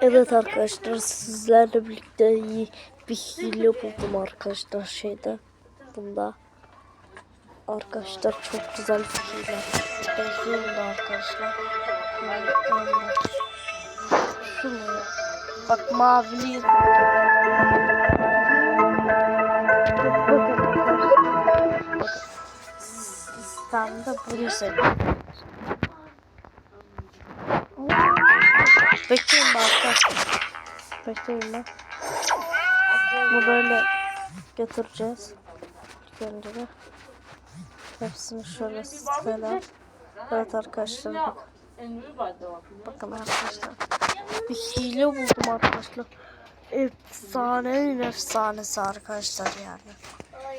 Evet arkadaşlar sizlerle birlikte iyi bir hile buldum arkadaşlar şeyde bunda. Arkadaşlar çok güzel bir hile yazıyorum da arkadaşlar. Yani şunu bak mavili bakın arkadaşlar bakın sistemde bunu seviyorum Bekleyin bak. Bekleyin bak. Bunu böyle götüreceğiz. İlk önce de. Hepsini şöyle silelim. Evet arkadaşlar bak. Bakın arkadaşlar. Bir hile buldum arkadaşlar. Efsanenin efsanesi arkadaşlar yani.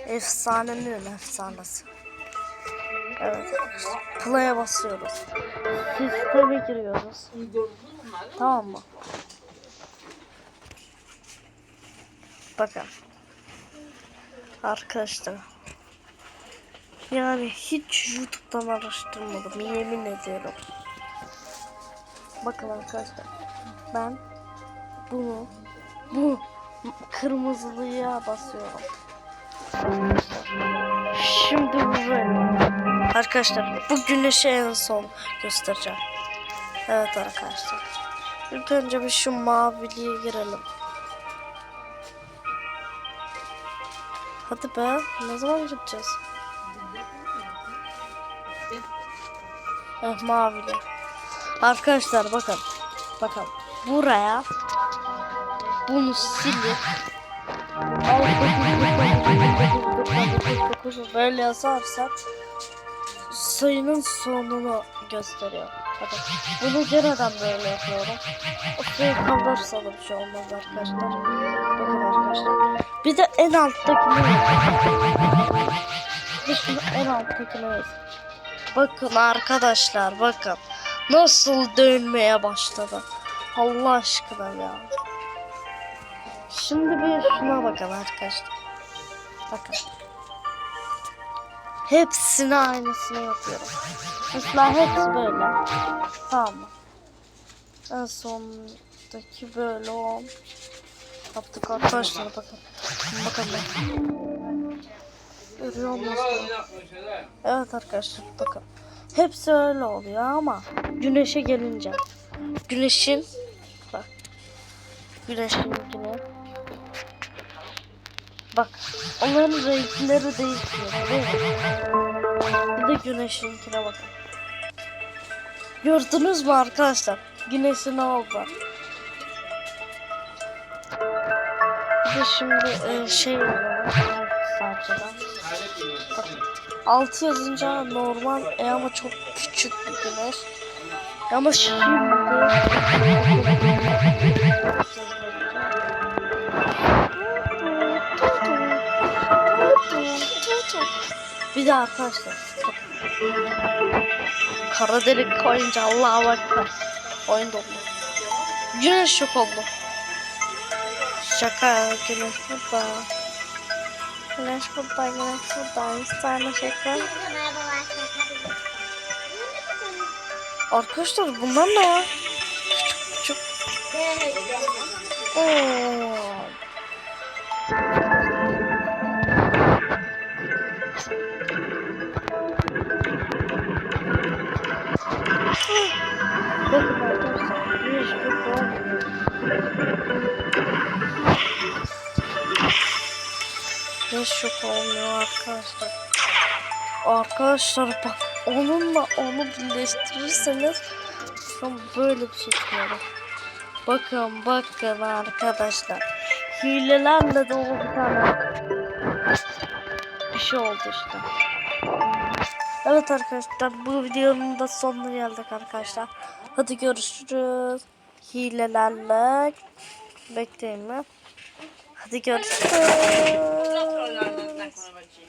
Efsanenin efsanesi. Evet. Play'e basıyoruz. Sisteme giriyoruz. Tamam mı? Bakın. Arkadaşlar. Yani hiç YouTube'dan araştırmadım. Yemin ediyorum. Bakın arkadaşlar. Ben bunu bu kırmızılıya basıyorum. Şimdi bu böyle. Arkadaşlar bu güneşi en son göstereceğim. Evet arkadaşlar. İlk önce bir şu maviliğe girelim. Hadi be. Ne zaman gideceğiz? Eh mavili. Arkadaşlar bakın. Bakın. Buraya bunu silip böyle yazarsak sayının sonunu gösteriyor. Bakın. Bunu geneden böyle yapıyorum. O sayı kalırsa da bir şey olmaz arkadaşlar. Bakın arkadaşlar. Bir de en alttakini Bir de şunu en alttakini yaz. Bakın arkadaşlar bakın. Nasıl dönmeye başladı. Allah aşkına ya. Şimdi bir şuna bakın arkadaşlar. Bakın. Hepsini aynısını yapıyorum. Mesela hepsi böyle. Tamam mı? En sondaki böyle o. Yaptık arkadaşlar bakın. Bakın ben. Görüyor? Evet arkadaşlar bakın. Hepsi öyle oluyor ama güneşe gelince. Güneşin bak. Güneşin. Bak. Onların renkleri değişiyor değil? Bir de güneşinkine bakın. Gördünüz mü arkadaşlar? Güneşin ne oldu? Bir de şimdi e, şey sadece Bakın. 6 yazınca normal e ama çok küçük bir güneş. Ama şimdi bir de arkadaşlar kara delik koyunca Allah'a bakar. Oyun dondu. Güneş yok oldu. Şaka güneş burada. Güneş burada, güneş burada. Tane şaka. Arkadaşlar bunlar ne ya? Küçük küçük. Oo. Hiç yok olmuyor arkadaşlar. Arkadaşlar bak onunla onu birleştirirseniz şu böyle bir şey çıkıyor. Bakın bakın arkadaşlar. Hilelerle dolu bir tane bir şey oldu işte. Evet arkadaşlar bu videonun da sonuna geldik arkadaşlar. Hadi görüşürüz. Hilelerle bekleyin mi? Hadi görüşürüz.